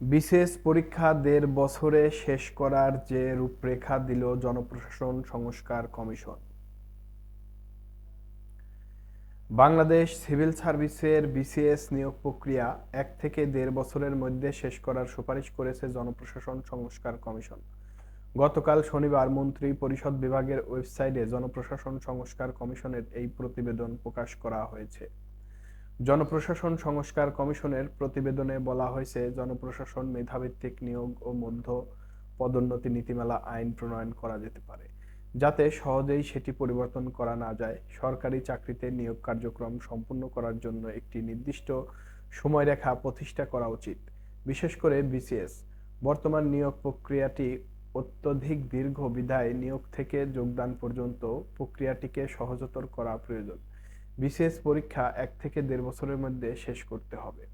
বিশেষ পরীক্ষা দেড় বছরে শেষ করার যে রূপরেখা দিল জনপ্রশাসন সংস্কার কমিশন। বাংলাদেশ সিভিল সার্ভিসের বিসিএস নিয়োগ প্রক্রিয়া এক থেকে দেড় বছরের মধ্যে শেষ করার সুপারিশ করেছে জনপ্রশাসন সংস্কার কমিশন। গতকাল শনিবার মন্ত্রী পরিষদ বিভাগের ওয়েবসাইটে জনপ্রশাসন সংস্কার কমিশনের এই প্রতিবেদন প্রকাশ করা হয়েছে। জনপ্রশাসন সংস্কার কমিশনের প্রতিবেদনে বলা হয়েছে, জনপ্রশাসন মেধাভিত্তিক নিয়োগ ও মধ্য পদোন্নতি নীতিমালা আইন প্রণয়ন করা যেতে পারে, যাতে সহজেই সেটি পরিবর্তন করা না যায়। সরকারি চাকরিতে নিয়োগ কার্যক্রম সম্পূর্ণ করার জন্য একটি নির্দিষ্ট সময়রেখা প্রতিষ্ঠা করা উচিত, বিশেষ করে বিসিএস। বর্তমান নিয়োগ প্রক্রিয়াটি অত্যধিক দীর্ঘ বিধায় নিয়োগ থেকে যোগদান পর্যন্ত প্রক্রিয়াটিকে সহজতর করা প্রয়োজন। বিসিএস পরীক্ষা এক থেকে দেড় বছরের মধ্যে শেষ করতে হবে।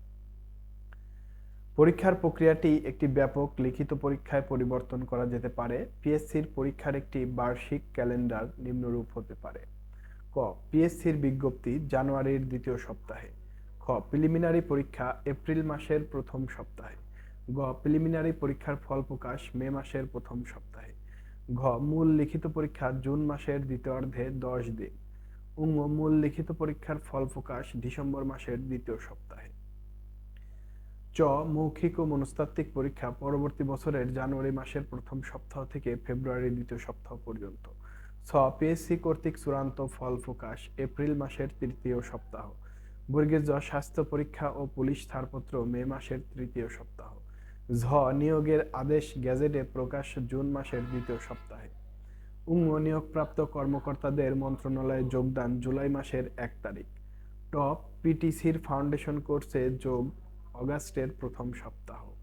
পরীক্ষার প্রক্রিয়াটি একটি ব্যাপক লিখিত পরীক্ষায় পরিবর্তন করা যেতে পারে। পিএসসির পরীক্ষার একটি বার্ষিক ক্যালেন্ডার নিম্নরূপ হতে পারে। ক, পিএসসির বিজ্ঞপ্তি জানুয়ারির দ্বিতীয় সপ্তাহে। খ, প্রিলিমিনারি পরীক্ষা এপ্রিল মাসের প্রথম সপ্তাহে। গ, প্রিলিমিনারি পরীক্ষার ফল প্রকাশ মে মাসের প্রথম সপ্তাহে। ঘ, মূল লিখিত পরীক্ষা জুন মাসের দ্বিতীয়ার্ধে দশ দিন। মূল লিখিত পরীক্ষার ফল প্রকাশ ডিসেম্বর মাসের দ্বিতীয় সপ্তাহে। চ, মৌখিক ও মনস্তাত্ত্বিক পরীক্ষা পরবর্তী বছরের জানুয়ারি মাসের প্রথম সপ্তাহ থেকে ফেব্রুয়ারির দ্বিতীয় সপ্তাহ পর্যন্ত। ছ, পিএসসি কর্তৃক চূড়ান্ত ফল প্রকাশ এপ্রিল মাসের তৃতীয় সপ্তাহ। বর্গের জ স্বাস্থ্য পরীক্ষা ও পুলিশ ছাড়পত্র মে মাসের তৃতীয় সপ্তাহ। ঝ, নিয়োগের আদেশ গ্যাজেটে প্রকাশ জুন মাসের দ্বিতীয় সপ্তাহে। উঙ নিয়োগপ্রাপ্ত কর্মকর্তাদের মন্ত্রণালয়ে যোগদান জুলাই মাসের এক তারিখ। টপ পিটিসির ফাউন্ডেশন কোর্সে যোগ অগাস্টের প্রথম সপ্তাহ।